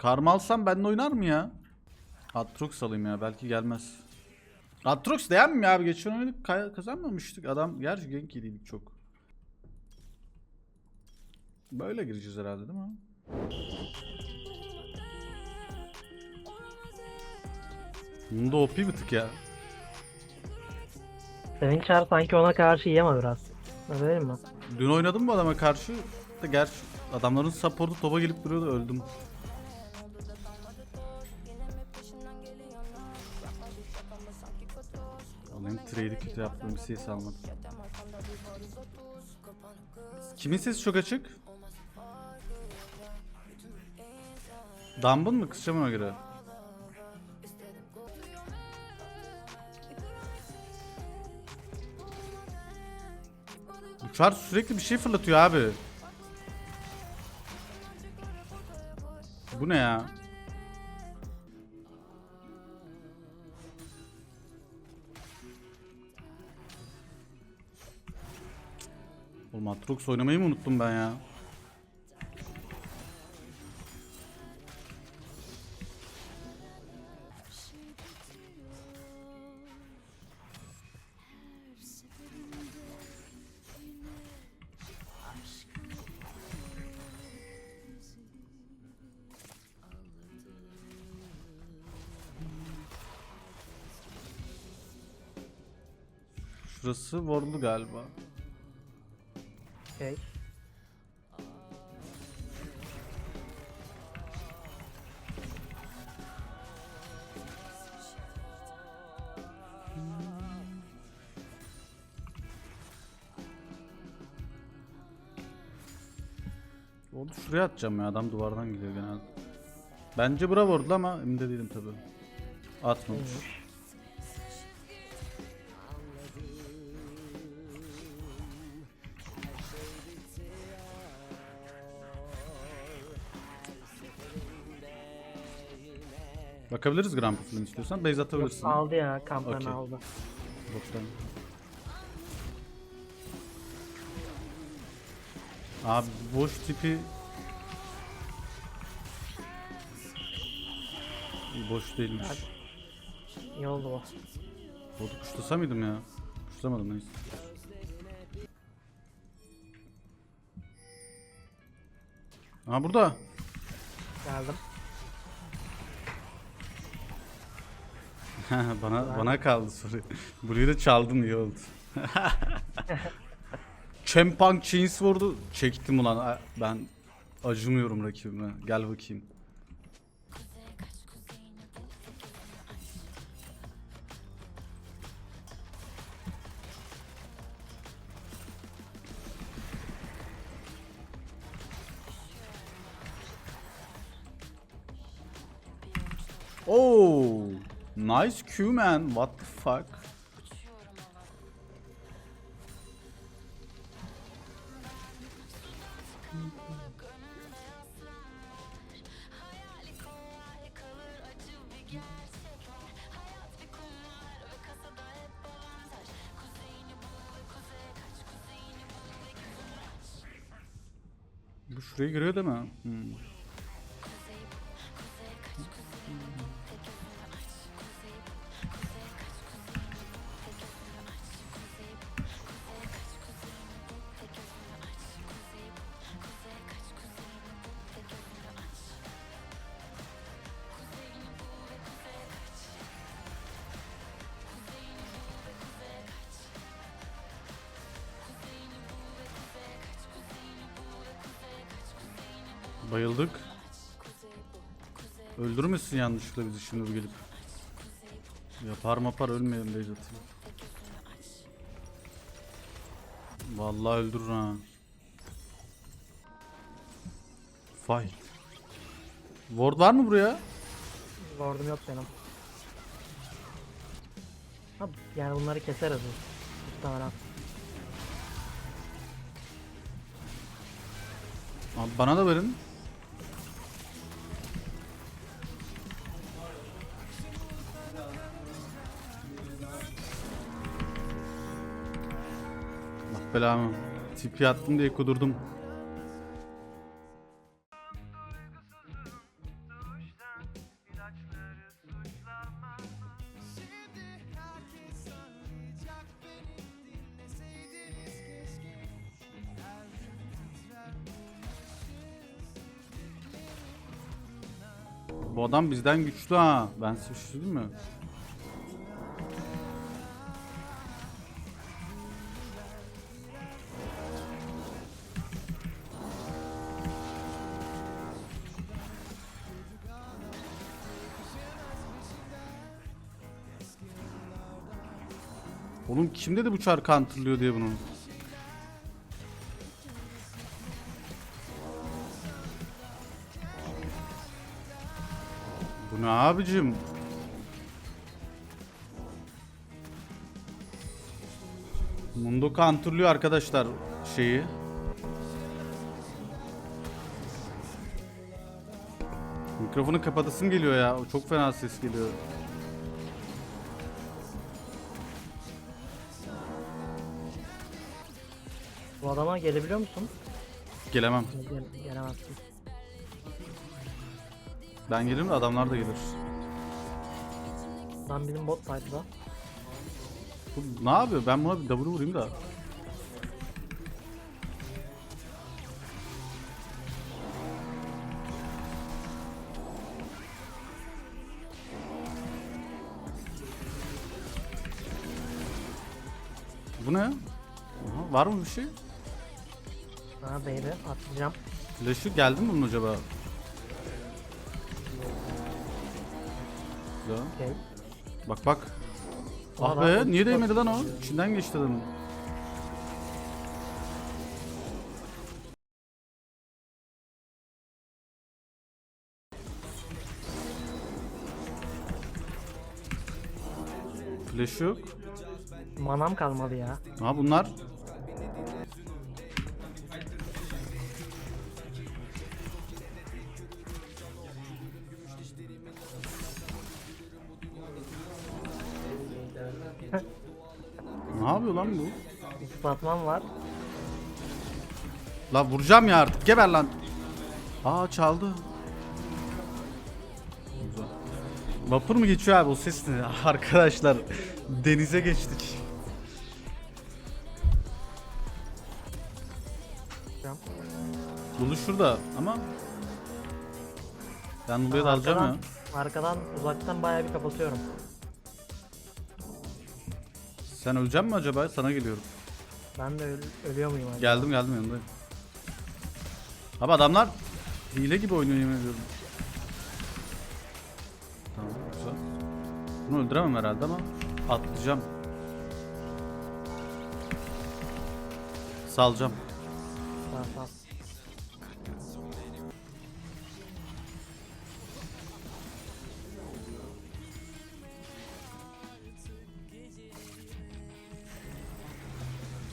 Karma alsam benimle oynar mı ya? Atrox alayım ya belki gelmez. Atrox değer mi ya abi? Geçen oynadık kazanmamıştık. Adam gerçi gank yediydik çok. Böyle gireceğiz herhalde değil mi? Bunda OP bir tık ya. Senin çar sanki ona karşı iyi ama biraz. Öyle mi? Dün oynadım bu adama karşı. Da gerçi adamların support'u topa gelip duruyordu öldüm. Alayım trade'i kötü yaptım bir ses almadım. Kimin sesi çok açık? Dumb'ın mı? Kısacağım ona göre. Bu çar sürekli bir şey fırlatıyor abi. Bu ne ya? Oğlum Atrox oynamayı mı unuttum ben ya? Şurası Ward'lu galiba. Okey. Ward'u şuraya atacağım ya adam duvardan gidiyor genelde. Bence bura Ward'lu ama emin de değilim tabi. Atmamış. Bakabiliriz Grand Prix film istiyorsan. Base atabilirsin. Aldı ya kamplarını Okey. aldı. Bottan. Abi boş tipi boş değilmiş. Hadi. İyi oldu bu. Botu kuşlasa mıydım ya? Kuşlamadım neyse. Aha burada. Geldim. bana bana kaldı soru. Burayı da çaldın iyi oldu. Champank Chains vurdu. Çektim ulan. Ben acımıyorum rakibime. Gel bakayım. Oh, nice Q man. What the fuck? Bu şuraya giriyor değil mi? Hmm. Bayıldık. Öldürmesin yanlışlıkla bizi şimdi gelip. Yapar mapar ölmeyelim Beyzat'ı. Vallahi öldürür ha. Fight. Ward var mı buraya? Lordum yok benim. Yani bunları keseriz bu. Muhtemelen. Abi bana da verin. selamı. Tipi attım diye kudurdum. Bu adam bizden güçlü ha. Ben size şey mi? Kim dedi bu çarkı antırlıyor diye bunu? Bu ne abicim? Mundo counterlıyor arkadaşlar şeyi. Mikrofonu kapatasım geliyor ya. Çok fena ses geliyor. Gelebiliyor musun? Gelemem. Gel, gelemezsin. Ben gelirim de adamlar da gelir. Lan bizim bot side'da. Bu ne yapıyor? Ben buna bir W vurayım da. Bu ne? Aha, var mı bir şey? Ha baby atlayacağım. Flash'ı geldi mi bunun acaba? Güzel. Okey. Bak bak. Ah be niye bak. değmedi lan o? İçinden geçti adamın. Flash yok. Manam kalmadı ya. Ha bunlar Ne yapıyor lan bu? Ispatman var. La vuracağım ya artık. Geber lan. Aa çaldı. Vapur mu geçiyor abi o ses ne? Arkadaşlar denize geçtik. Lulu şurada ama ben Lulu'ya da alacağım ya. arkadan uzaktan bayağı bir kapatıyorum. Sen ölecek mi acaba? Sana geliyorum. Ben de öl- ölüyor muyum acaba? Geldim geldim yanındayım. Abi adamlar hile gibi oynuyor yemin ediyorum. Tamam güzel. Bunu öldüremem herhalde ama atlayacağım. Salacağım. Sağ sağ.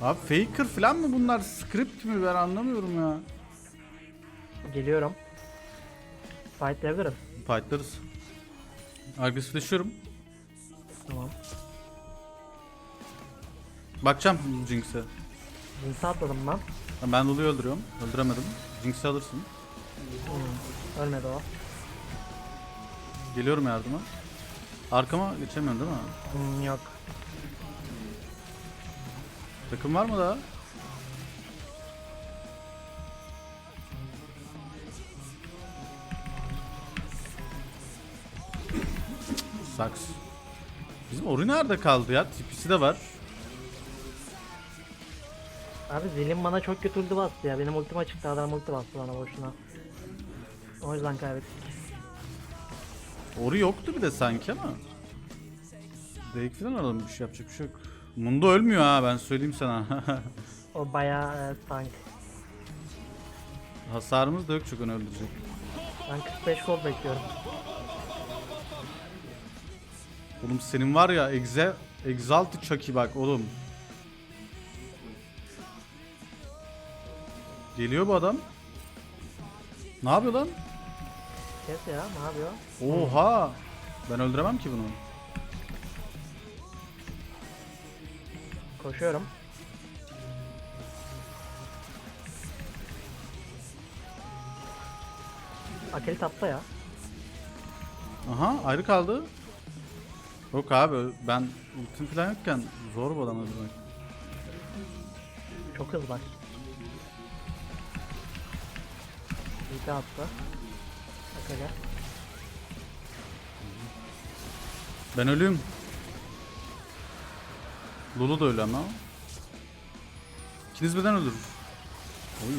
Abi faker falan mı bunlar? Script mi ben anlamıyorum ya. Geliyorum. Fightlayabilirim. Fightlarız. Agresifleşiyorum. Tamam. Bakacağım Jinx'e. Jinx'e atladım ben. Ben Lulu'yu öldürüyorum. Öldüremedim. Jinx'i alırsın. Hmm. Ölmedi o. Geliyorum yardıma. Arkama geçemiyorum değil mi? Hmm, yok. Takım var mı daha? Saks. Bizim Ori nerede kaldı ya? Tipisi de var. Abi Zilin bana çok kötü ulti bastı ya. Benim ultim açıktı adam ulti bastı bana boşuna. O yüzden kaybettik. Ori yoktu bir de sanki ama. Drake falan alalım bir şey yapacak bir şey yok. Mundo ölmüyor ha ben söyleyeyim sana. O bayağı e, tank. Hasarımız da yok çok onu öldürecek. Ben 45 gol bekliyorum. Oğlum senin var ya Exe, Exalted Chucky bak oğlum. Geliyor bu adam. Ne yapıyor lan? Kes ya ne yapıyor? Oha! Ben öldüremem ki bunu. Koşuyorum. Akeli tapta ya. Aha ayrı kaldı. Yok abi ben ultim falan yokken zor bu adam öldürmek. Çok hızlı bak. Bir attı. Akeli. Ben ölüyüm. Lulu da öyle ama. İkiniz birden ölür. Oy.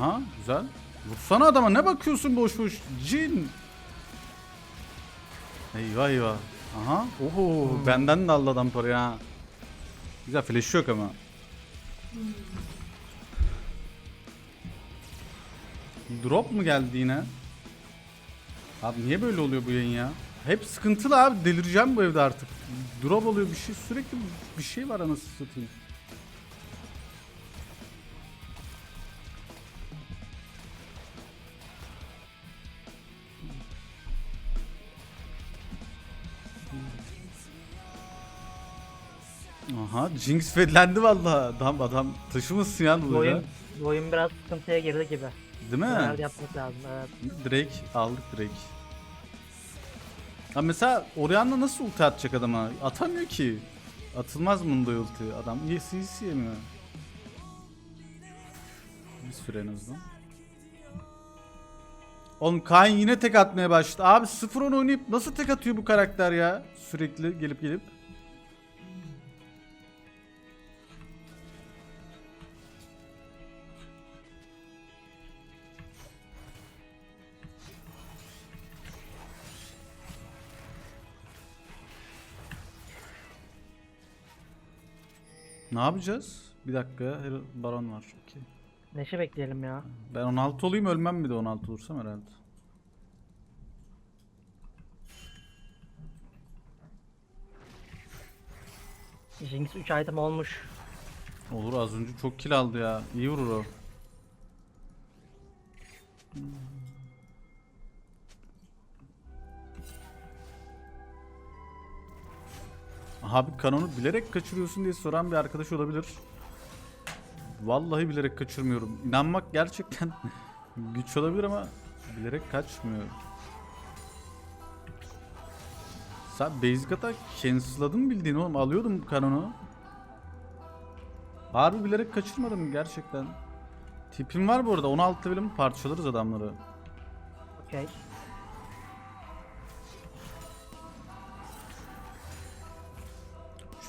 Aha güzel. Vursana adama ne bakıyorsun boş boş. Cin. Eyvah eyvah. Aha. Oho benden de aldı adam parayı ha. Güzel flash yok ama. Drop mu geldi yine? Abi niye böyle oluyor bu yayın ya? Hep sıkıntılı abi delireceğim bu evde artık. Drop oluyor bir şey sürekli bir şey var anasını satayım. Aha Jinx fedlendi valla. Adam adam taşımasın ya Bu bu oyun, bu oyun biraz sıkıntıya girdi gibi. Değil mi? Neler yapmak lazım evet. Drake aldık Drake. Ha mesela Orianna nasıl ulti atacak adama? Atamıyor ki. Atılmaz mı bunda ulti? Adam CC yemiyor. Bir süre en azından. Oğlum Kayn yine tek atmaya başladı. Abi 0-10 oynayıp nasıl tek atıyor bu karakter ya? Sürekli gelip gelip. Yapacağız? Bir dakika. her- Baron var. Okey. Neşe bekleyelim ya. Ben 16 olayım ölmem bir de 16 olursam herhalde. Jinx 3 item olmuş. Olur az önce çok kill aldı ya. İyi vurur o. Abi kanonu bilerek kaçırıyorsun diye soran bir arkadaş olabilir. Vallahi bilerek kaçırmıyorum. İnanmak gerçekten güç olabilir ama bilerek kaçmıyor. Sen basic attack cancel'ladın bildiğin oğlum alıyordum kanonu. Harbi bilerek kaçırmadım gerçekten. Tipim var bu arada 16 levelim parçalarız adamları. Okey.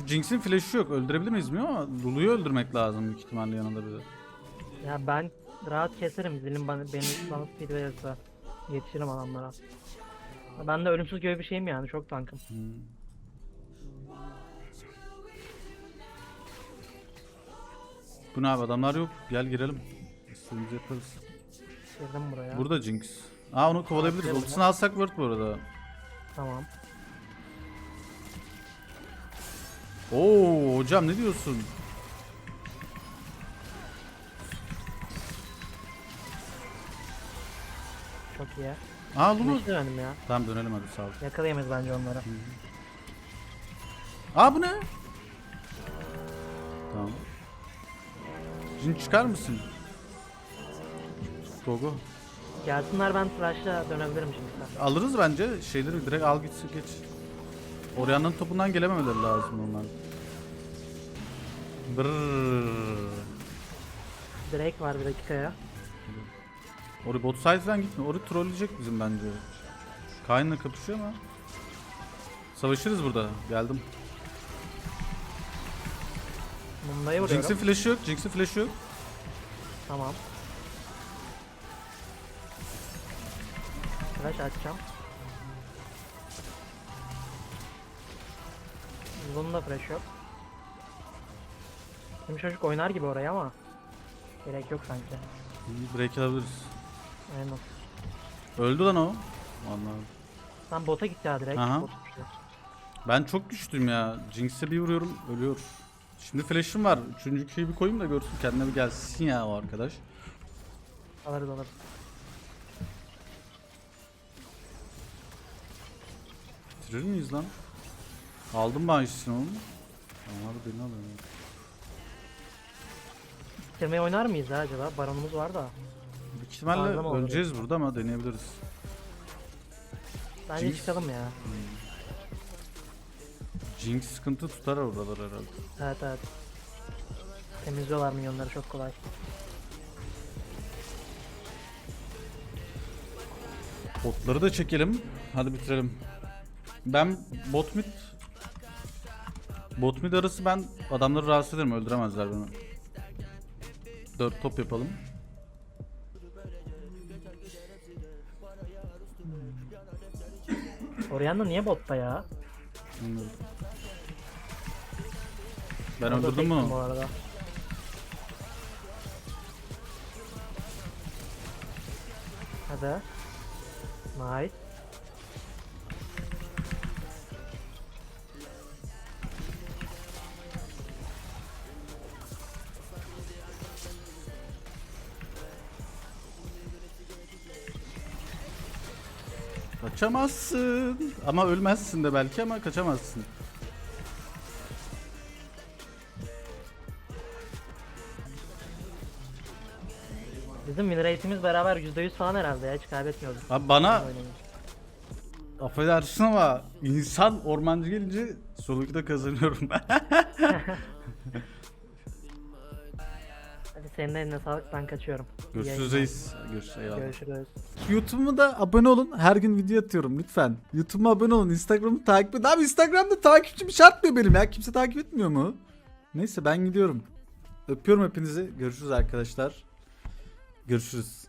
Jinx'in flash'ı yok öldürebilir miyiz bilmiyorum ama Lulu'yu öldürmek lazım büyük ihtimalle yanında bir de. Ya ben rahat keserim Zilin bana, beni bana speed verirse. Yetişirim adamlara. Ben de ölümsüz gibi bir şeyim yani çok tankım. Bu ne abi adamlar yok gel girelim. İstediğimizi yaparız. Girdim buraya. Burada Jinx. Aa onu kovalayabiliriz. Ultisini alsak Word bu arada. Tamam. Oo hocam ne diyorsun? Çok iyi. Aa Lulu. Neşe dönelim ya. Tamam dönelim hadi sağ ol. Yakalayamayız bence onları. Aa bu ne? Tamam. Jin çıkar mısın? Gogo. Gelsinler ben flash'la dönebilirim şimdi. Alırız bence şeyleri direkt al gitsin geç. Orianna'nın topundan gelememeleri lazım onlar. Brrrr. Drake var bir dakikaya. Ori bot side'den gitme. Ori trolleyecek bizim bence. Kayn'la kapışıyor ama. Savaşırız burada. Geldim. Munda'yı vuruyorum. Jinx'in flash'ı yok. Jinx'in flash'ı yok. Tamam. Flash açacağım. Bunun da flash yok. Bizim çocuk oynar gibi oraya ama gerek yok sanki. Break alabiliriz. Aynen. Öldü lan o. Vallahi. Sen bota git ya direkt. Aha. Bot. Ben çok güçlüyüm ya. Jinx'e bir vuruyorum ölüyor. Şimdi flash'ım var. Üçüncü köyü bir koyayım da görsün kendine bir gelsin ya o arkadaş. Alırız alırız. Bitirir miyiz lan? Aldım ben işini oğlum. Ama beni alıyor. Bitirmeyi oynar mıyız ya acaba? Baronumuz var da. Büyük ihtimalle öleceğiz burada ama deneyebiliriz. Bence Jinx. çıkalım ya. Jinx sıkıntı tutar oralar herhalde. Evet evet. Temizliyorlar minyonları çok kolay. Botları da çekelim. Hadi bitirelim. Ben bot mid Bot mid arası ben adamları rahatsız ederim öldüremezler beni. 4 top yapalım. Orianna niye botta ya? Bilmiyorum. Ben da öldürdüm tektim Bu bunu. arada. Hadi. Nice. Kaçamazsın. Ama ölmezsin de belki ama kaçamazsın. Bizim win rate'imiz beraber %100 falan herhalde ya hiç kaybetmiyoruz. Abi bana affedersin ama insan ormancı gelince solukta kazanıyorum. senin eline sağlık ben kaçıyorum. İyi Görüşürüz yayınlar. reis. Görüşürüz. eyvallah. Görüşürüz. YouTube'uma da abone olun. Her gün video atıyorum lütfen. YouTube'uma abone olun. Instagram'ı takip edin. Abi Instagram'da takipçim şart mı benim ya? Kimse takip etmiyor mu? Neyse ben gidiyorum. Öpüyorum hepinizi. Görüşürüz arkadaşlar. Görüşürüz.